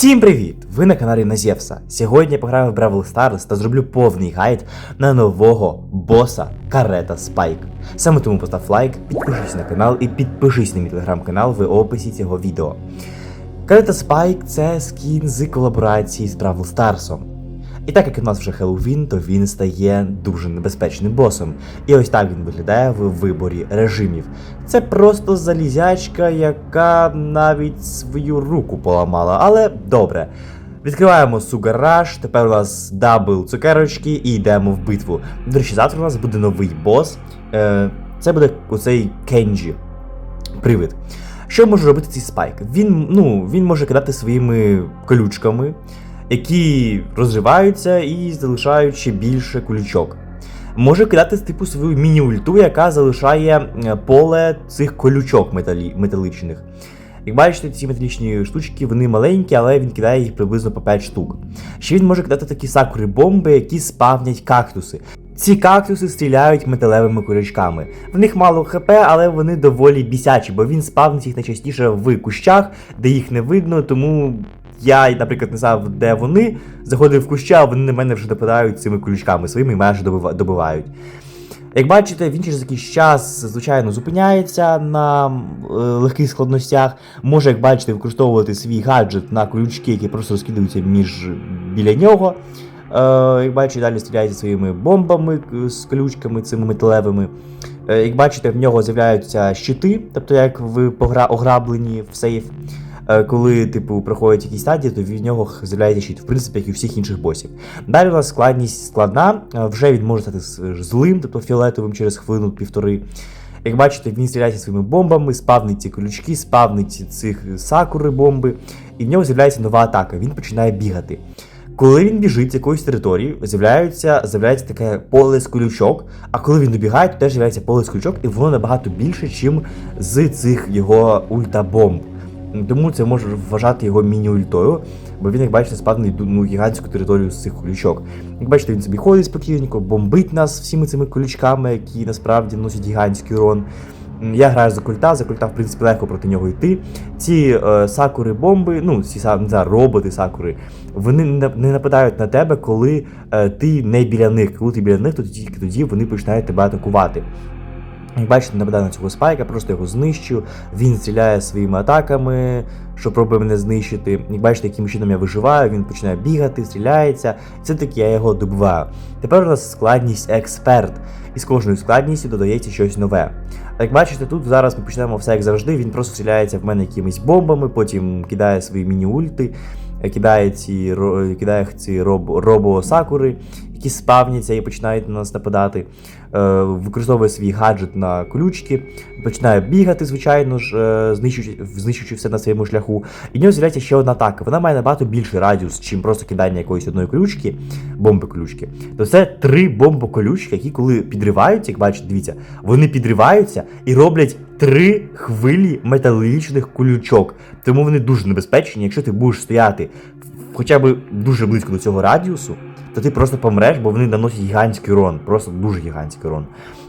Всім привіт! Ви на каналі Назєвса. Сьогодні я пограю в Бравл Stars та зроблю повний гайд на нового боса Карета Спайк. Саме тому постав лайк, підпишись на канал і підпишись на мій телеграм-канал в описі цього відео. Карета Спайк це скін з колаборації з Бравл Старсом. І так як у нас вже Хеллоуін, то він стає дуже небезпечним босом. І ось так він виглядає в виборі режимів. Це просто залізячка, яка навіть свою руку поламала, але добре. Відкриваємо Rush, тепер у нас дабл цукерочки і йдемо в битву. До речі, завтра у нас буде новий бос. Е, Це буде оцей Кенджі. Привид. Що може робити цей спайк? Він, ну, він може кидати своїми колючками, які розриваються і залишають ще більше колючок. Може кидати типу свою міні-ульту, яка залишає е, поле цих колючок металі... металічних. Як бачите, ці металічні штучки, вони маленькі, але він кидає їх приблизно по 5 штук. Ще він може кидати такі сакури бомби, які спавнять кактуси. Ці кактуси стріляють металевими колючками. В них мало хп, але вони доволі бісячі, бо він спавнить їх найчастіше в кущах, де їх не видно, тому я, наприклад, не знав, де вони. Заходив в куща, а вони на мене вже нападають цими колючками своїми і майже добива- добивають. Як бачите, він через якийсь час, звичайно, зупиняється на е, легких складностях. Може, як бачите, використовувати свій гаджет на колючки, які просто розкидаються між біля нього. Е, як бачите, далі стріляється своїми бомбами з колючками цими металевими. Е, як бачите, в нього з'являються щити, тобто як в погра- ограбленні в сейф. Е, Коли, типу, проходять якісь стадії, то від нього з'являється щит, в принципі, як і у всіх інших босів. Далі у нас складність складна, е, вже він може стати злим, тобто фіолетовим через хвилину-півтори. Як бачите, він стріляється своїми бомбами, спавнить ці колючки, спавнить цих сакури бомби, і в нього з'являється нова атака. Він починає бігати. Коли він біжить з якоїсь території, з'являється, з'являється таке поле з колючок, а коли він добігає, то теж з'являється поле з колючок, і воно набагато більше, ніж з цих його ультабомб. Тому це може вважати його міні-ультою, бо він, як бачите, спавний ну, гігантську територію з цих колючок. Як бачите, він собі ходить спокійненько, бомбить нас всіми цими колючками, які насправді носять гігантський урон. Я граю за культа, за культа, в принципі, легко проти нього йти. Ці е, сакури бомби, ну, ці не знаю, роботи сакури, вони не нападають на тебе, коли е, ти не біля них. Коли ти біля них, то тільки тоді вони починають тебе атакувати. Як бачите, нападаю на цього спайка, просто його знищую. Він стріляє своїми атаками, що пробує мене знищити. Як бачите, яким чином я виживаю, він починає бігати, стріляється. І все-таки я його добиваю. Тепер у нас складність експерт. І з кожною складністю додається щось нове. Як бачите, тут зараз ми почнемо все як завжди. Він просто стріляється в мене якимись бомбами, потім кидає свої міні-ульти, кидає ці, кидає ці роб, робо-сакури, які спавняться і починають на нас нападати. Е, використовує свій гаджет на колючки, починає бігати, звичайно ж, е, знищуючи, знищуючи все на своєму шляху. І в нього з'являється ще одна атака. Вона має набагато більший радіус, чим просто кидання якоїсь одної колючки, бомби колючки. То це три бомбоколючки, які коли підриваються, як бачите, дивіться, вони підриваються і роблять три хвилі металічних колючок. Тому вони дуже небезпечні. Якщо ти будеш стояти хоча б дуже близько до цього радіусу, то ти просто помреш, бо вони наносять гігантський урон, просто дуже гігантський урон.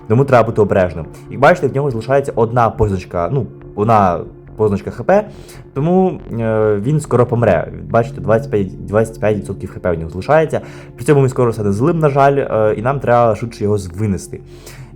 Тому треба бути обережним. Як бачите, в нього залишається одна позначка, ну, одна позначка ХП, тому е, він скоро помре. Бачите, 25%, 25% ХП в нього залишається. При цьому він скоро стане злим, на жаль, е, і нам треба швидше його винести.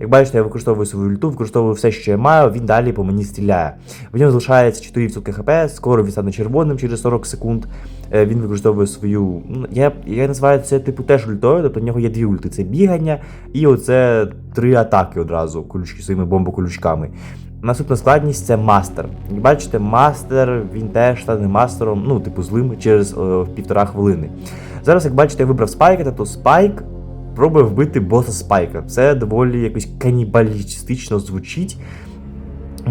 Як бачите, я використовую свою ульту, використовую все, що я маю, він далі по мені стріляє. В нього залишається 4% ХП, скоро він стане червоним через 40 секунд. Е, Він використовує свою. ну, Я, я називаю це типу теж ультою, тобто в нього є дві ульти: це бігання і оце три атаки одразу колючки своїми бомбоколючками. Наступна складність це мастер. Як бачите, мастер він теж стане мастером, ну, типу, злим через е, півтора хвилини. Зараз, як бачите, я вибрав спайка, то спайк пробує вбити боса спайка. Це доволі якось канібалістично звучить.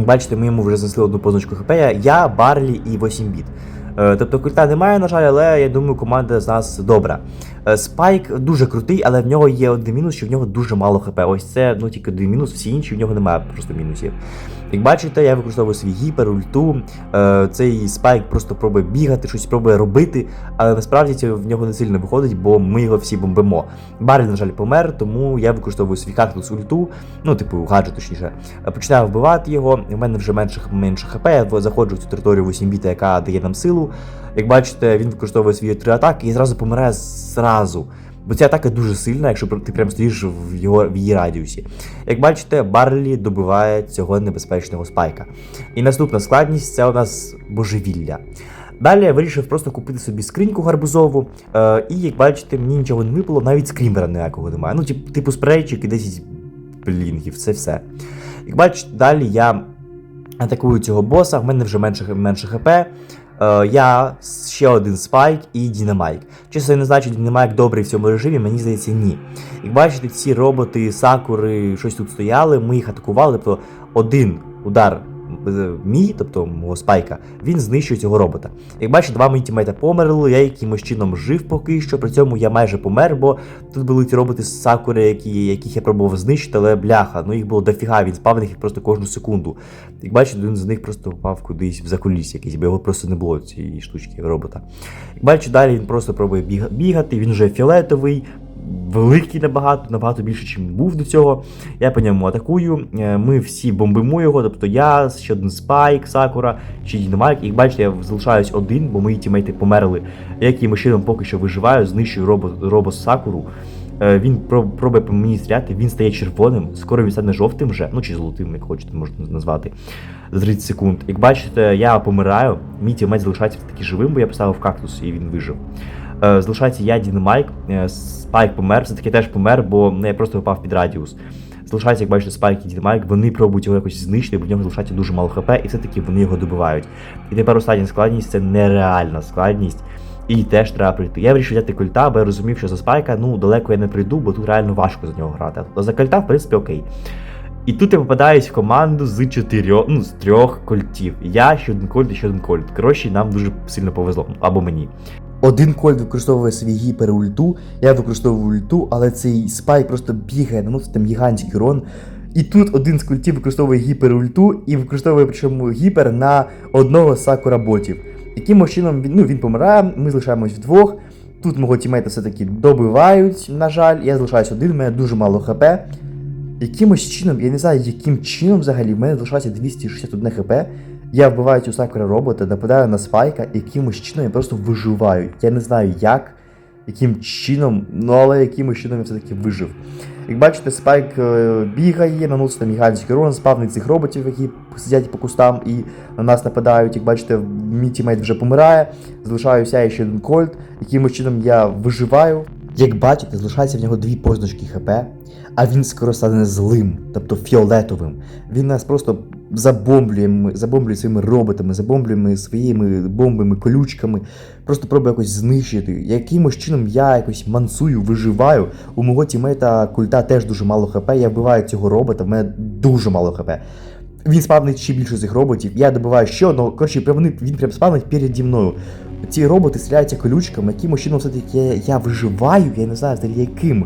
Бачите, ми йому вже знесли одну позначку ХП. Я, Барлі і 8 біт. Е, Тобто культа немає, на жаль, але я думаю, команда з нас добра. Е, Спайк дуже крутий, але в нього є один мінус, що в нього дуже мало ХП. Ось це ну тільки один мінус, всі інші в нього немає просто мінусів. Як бачите, я використовую свій гіпер, ульту. Е, Цей спайк просто пробує бігати, щось пробує робити, але насправді це в нього не сильно виходить, бо ми його всі бомбимо. Барлі, на жаль, помер, тому я використовую свій кактус ульту, ну, типу, гаджет, точніше. Е, Починаю вбивати його. У мене вже менше, менше ХП, я заходжу в цю територію 8 біта, яка дає нам силу. Як бачите, він використовує свої три атаки і зразу помирає зразу. Бо ця атака дуже сильна, якщо ти прям стоїш в його в її радіусі. Як бачите, Барлі добиває цього небезпечного спайка. І наступна складність це у нас божевілля. Далі я вирішив просто купити собі скриньку гарбузову, е, і як бачите, мені нічого не випало, навіть скрімера ніякого немає. Ну, тип, типу спрейчик і 10 блінгів, це все. Як бачите, далі я атакую цього боса, в мене вже менше, менше хп. Е, я ще один спайк і Дінамайк. Чесно, не знаю, чи Дінамайк добрий в цьому режимі, мені здається, ні. Як бачите, ці роботи, сакури, щось тут стояли, ми їх атакували, тобто один удар мій, тобто мого спайка, він знищує цього робота. Як бачите, два мої тімейта померли, я якимось чином жив поки що, при цьому я майже помер, бо тут були ці роботи з сакури, які, яких я пробував знищити, але бляха, ну їх було дофіга, він спавнив їх просто кожну секунду. Як бачите, один з них просто впав кудись в закуліс якийсь, бо його просто не було цієї штучки робота. Як бачите, далі він просто пробує бігати, він вже фіолетовий. Великий набагато, набагато більше, ніж був до цього. Я по ньому атакую. е, Ми всі бомбимо його. Тобто я, ще один спайк, Сакура, чи Дінамайк. Як бачите, я залишаюсь один, бо мої тімейти померли. Я якимось чином поки що виживаю, знищую робо, робо Сакуру. Е, Він пробує по мені стріляти, він стає червоним, скоро він стане жовтим вже, ну чи золотим, як хочете, можна назвати. За 30 секунд. Як бачите, я помираю, мій тімейт залишається таки живим, бо я поставив кактус і він вижив. Е, Залишається я, Дінамайк, е, Спайк помер, все-таки теж помер, бо ну, я просто випав під радіус. Залишається, як бачите, Спайк і Дінамайк, вони пробують його якось знищити, бо в нього залишається дуже мало хп, і все-таки вони його добивають. І тепер остання складність це нереальна складність. І теж треба прийти. Я вирішив взяти кольта, бо я розумів, що за спайка ну далеко я не прийду, бо тут реально важко за нього грати. А за кольта, в принципі, окей. І тут я попадаюсь в команду з чотирьох, ну, з трьох кольтів. Я ще один кольт і ще один кольт. Коротше, нам дуже сильно повезло. Або мені. Один кольт використовує свій гіперульту, я використовую ульту, але цей спайк просто бігає, наносить там гігантський урон. І тут один з культів використовує гіперульту і використовує причому гіпер на одного з сакура ботів. Якимось чином він, ну, він помирає, ми залишаємось вдвох. Тут мого тімейта все-таки добивають, на жаль, я залишаюсь один, в мене дуже мало хп. Якимось чином, я не знаю, яким чином взагалі, в мене залишається 261 хп. Я вбиваю цю сакура робота, нападаю на спайка, якимось чином я просто виживаю. Я не знаю як, яким чином, ну але якимось чином я все-таки вижив. Як бачите, спайк е, бігає, наносить там гігантський урон, спавнить цих роботів, які сидять по кустам і на нас нападають. Як бачите, мій тімейт вже помирає, залишаюся ще один кольт, якимось чином я виживаю. Як бачите, залишається в нього дві позначки ХП, а він скоро стане злим, тобто фіолетовим. Він нас просто забомблює, забомблює своїми роботами, забомблює своїми бомбами, колючками, просто пробує якось знищити. Якимось чином я якось мансую, виживаю. У мого тімейта культа теж дуже мало хп. Я вбиваю цього робота, в мене дуже мало хп. Він спавнить ще більше цих роботів. Я добиваю ще одного. Коротше, вони- він прям спавнить переді мною. Ці роботи стріляються колючками, якимось чином все-таки я, я виживаю, я не знаю взагалі яким.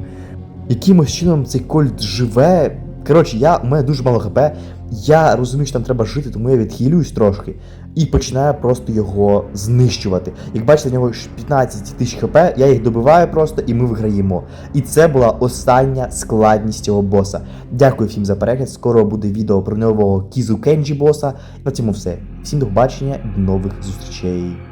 Якимось чином цей кольт живе. Коротше, я, у мене дуже мало хп. Я розумію, що там треба жити, тому я відхилююсь трошки і починаю просто його знищувати. Як бачите, в нього ж 15 тисяч хп, я їх добиваю просто і ми виграємо. І це була остання складність цього боса. Дякую всім за перегляд. Скоро буде відео про нового Кізу Кенджі боса. На цьому все. Всім до побачення, до нових зустрічей.